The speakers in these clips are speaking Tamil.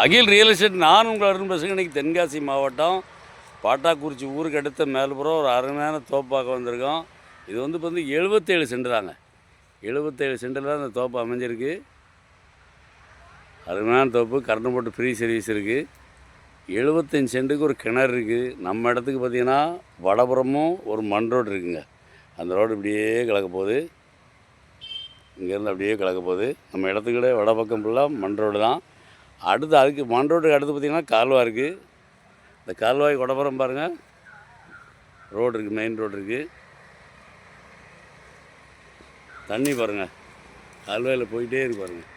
அகில் ரியல் எஸ்டேட் நான் உங்கள் அருண் பேசுகிறேன் இன்னைக்கு தென்காசி மாவட்டம் பாட்டாக்குறிச்சி ஊருக்கு அடுத்த மேல்புறம் ஒரு அருமையான தோப்பாக்க வந்திருக்கோம். இது வந்து இப்போ வந்து எழுபத்தேழு சென்டராங்க எழுபத்தேழு சென்டில் தான் இந்த தோப்பு அமைஞ்சிருக்கு. அருமையான தோப்பு கரண்ட் போட்டு ஃப்ரீ சர்வீஸ் இருக்குது எழுபத்தஞ்சு சென்ட்டுக்கு ஒரு கிணறு இருக்குது நம்ம இடத்துக்கு பார்த்திங்கன்னா வடபுறமும் ஒரு மண் ரோடு இருக்குங்க. அந்த ரோடு இப்படியே கிடக்க போகுது. இங்கேருந்து அப்படியே கிடக்க போகுது. நம்ம இடத்துக்கிட்ட வடபக்கம் ஃபுல்லாக மண் ரோடு தான். அடுத்து அதுக்கு மண் ரோட்டுக்கு அடுத்து பார்த்திங்கன்னா கால்வாய் இருக்குது இந்த கால்வாய் குடப்புறம் பாருங்கள் ரோடு இருக்குது மெயின் ரோடு இருக்குது தண்ணி பாருங்கள் கால்வாயில் போயிட்டே இருக்கு பாருங்கள்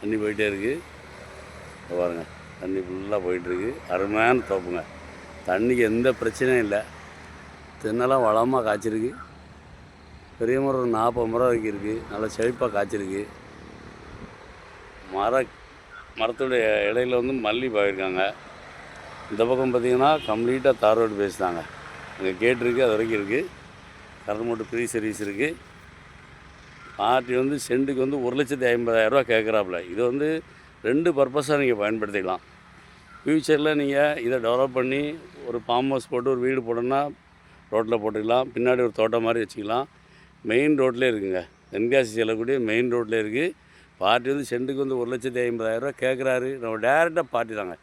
தண்ணி போயிட்டே இருக்குது பாருங்கள் பாருங்க. தண்ணி ஃபுல்லாக போயிட்டுருக்கு அருமையான தோப்புங்க. தண்ணிக்கு எந்த பிரச்சனையும் இல்லை. தென்னெல்லாம் வளமாக காய்ச்சிருக்கு. பெரிய மரம் ஒரு நாற்பது மரம் வரைக்கும் இருக்குது நல்லா செழிப்பாக காய்ச்சிருக்கு. மர மரத்துடைய இடையில வந்து மல்லி பாயிருக்காங்க. இந்த பக்கம் பார்த்தீங்கன்னா கம்ப்ளீட்டாக தார் ரோடு பேசுனாங்க அங்கே கேட் இருக்குது அது வரைக்கும் இருக்குது கரண்ட் மோட்டு ஃப்ரீ சர்வீஸ் இருக்குது பார்ட்டி வந்து செண்டுக்கு வந்து ஒரு லட்சத்தி ஐம்பதாயிரரூவா கேட்குறாப்புல இது வந்து ரெண்டு பர்பஸாக நீங்கள் பயன்படுத்திக்கலாம். ஃப்யூச்சரில் நீங்கள் இதை டெவலப் பண்ணி ஒரு ஃபார்ம் ஹவுஸ் போட்டு ஒரு வீடு போட்டோன்னா ரோட்டில் போட்டுக்கலாம். பின்னாடி ஒரு தோட்டம் மாதிரி வச்சுக்கலாம். மெயின் ரோட்லேயே இருக்குங்க. தென்காசி செல்லக்கூடிய மெயின் ரோட்லேயே இருக்குது பார்ட்டி வந்து சென்ட்டுக்கு வந்து ஒரு லட்சத்தி ஐம்பதாயிரரூவா கேட்குறாரு நம்ம டேரெக்டாக பார்ட்டி தாங்க.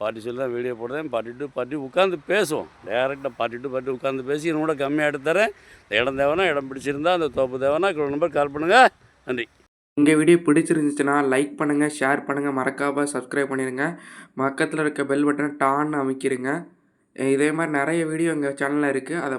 பார்ட்டி சொல்லி தான் வீடியோ போடுறேன். பார்ட்டி டு பார்ட்டி உட்காந்து பேசுவோம். டேரெக்டாக பார்ட்டி டு பார்ட்டி உட்காந்து பேசி இன்னும் கூட கம்மியாக எடுத்துறேன் இடம் தேவைன்னா இடம் பிடிச்சிருந்தா அந்த தோப்பு தேவைன்னா நம்பர் கால் பண்ணுங்கள் நன்றி. உங்கள் வீடியோ பிடிச்சிருந்துச்சுன்னா லைக் பண்ணுங்கள் ஷேர் பண்ணுங்கள் மறக்காமல் சப்ஸ்கிரைப் பண்ணிடுங்க பக்கத்தில் இருக்க பெல் பட்டனை டான்னு அமைக்கிருங்க. இதே மாதிரி நிறைய வீடியோ எங்கள் சேனலில் இருக்குது அதை